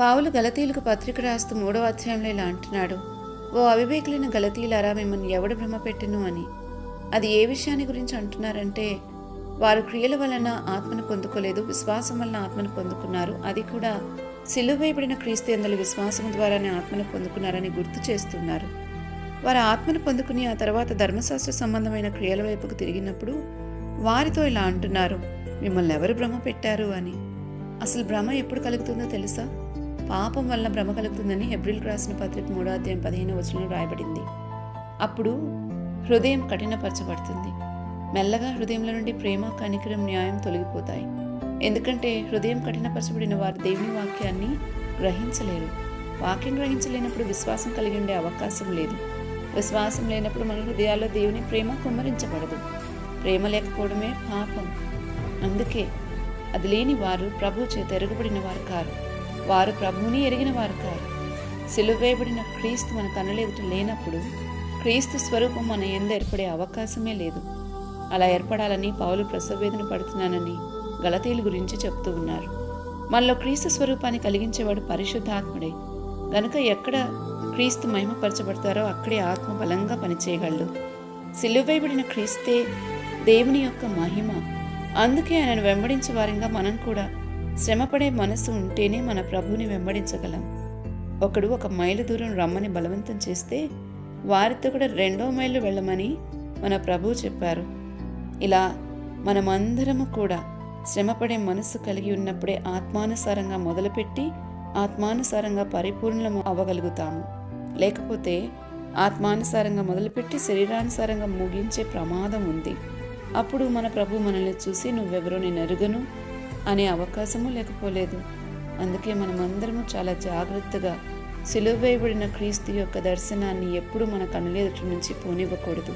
పావులు గలతీలకు పత్రిక రాస్తూ మూడవ అధ్యాయంలో ఇలా అంటున్నాడు ఓ అవివేకులైన గలతీలారా మిమ్మల్ని ఎవడు భ్రమపెట్టను అని? అది ఏ విషయాన్ని గురించి అంటున్నారంటే వారు క్రియల వలన ఆత్మను పొందుకోలేదు విశ్వాసం వలన ఆత్మను పొందుకున్నారు. అది కూడా సిలువేయబడిన క్రీస్తు ఎందుల విశ్వాసం ద్వారానే ఆత్మను పొందుకున్నారని గుర్తు చేస్తున్నారు. వారు ఆత్మను పొందుకుని ఆ తర్వాత ధర్మశాస్త్ర సంబంధమైన క్రియల వైపుకు తిరిగినప్పుడు వారితో ఇలా అంటున్నారు మిమ్మల్ని ఎవరు భ్రమ పెట్టారు అని? అసలు భ్రమ ఎప్పుడు కలుగుతుందో తెలుసా? పాపం వల్ల భ్రమ కలుగుతుందని హెబ్రిల్ రాసిన పత్రిక మూడో అధ్యాయం పదిహేను వచనంలో రాయబడింది. అప్పుడు హృదయం కఠినపరచబడుతుంది. మెల్లగా హృదయంలో నుండి ప్రేమ కనికరం న్యాయం తొలగిపోతాయి. ఎందుకంటే హృదయం కఠినపరచబడిన వారు దేవుని వాక్యాన్ని గ్రహించలేరు. వాక్యం గ్రహించలేనప్పుడు విశ్వాసం కలిగి ఉండే అవకాశం లేదు. విశ్వాసం లేనప్పుడు మన హృదయాల్లో దేవుని ప్రేమ కుమ్మరించబడదు. ప్రేమ లేకపోవడమే పాపం. అందుకే అది లేని వారు ప్రభు చేత ఎరగబడిన వారు కారు. వారు ప్రభువుని ఎరిగిన వారు కారు. సిలువేయబడిన క్రీస్తు మన కన్నుల ఎదుట లేనప్పుడు క్రీస్తు స్వరూపం మన ఎందు ఏర్పడే అవకాశమే లేదు. అలా ఏర్పడాలని పౌలు ప్రసవేదన పడుతున్నానని గలతీలు గురించి చెప్తూ ఉన్నారు. మనలో క్రీస్తు స్వరూపాన్ని కలిగించేవాడు పరిశుద్ధాత్ముడే. గనుక ఎక్కడ క్రీస్తు మహిమపరచబడతారో అక్కడే ఆత్మ బలంగా పనిచేయగలడు. సిలువేయబడిన క్రీస్తే దేవుని యొక్క మహిమ. అందుకే ఆయనను వెంబడించే వారిగా మనం కూడా శ్రమపడే మనసు ఉంటేనే మన ప్రభుని వెంబడించగలం. ఒకడు ఒక మైలు దూరం రమ్మని బలవంతం చేస్తే వారితో కూడా రెండో మైళ్ళు వెళ్ళమని మన ప్రభువు చెప్పారు. ఇలా మనమందరము కూడా శ్రమపడే మనసు కలిగి ఉన్నప్పుడే ఆత్మానుసారంగా మొదలుపెట్టి ఆత్మానుసారంగా పరిపూర్ణము అవ్వగలుగుతాము. లేకపోతే ఆత్మానుసారంగా మొదలుపెట్టి శరీరానుసారంగా ముగించే ప్రమాదం ఉంది. అప్పుడు మన ప్రభు మనల్ని చూసి నువ్వెవరో నేను ఎరుగను అనే అవకాశము లేకపోలేదు. అందుకే మనమందరము చాలా జాగ్రత్తగా సిలువ వేయబడిన క్రీస్తు యొక్క దర్శనాన్ని ఎప్పుడూ మన కనులెదుటి నుంచి పోనివ్వకూడదు.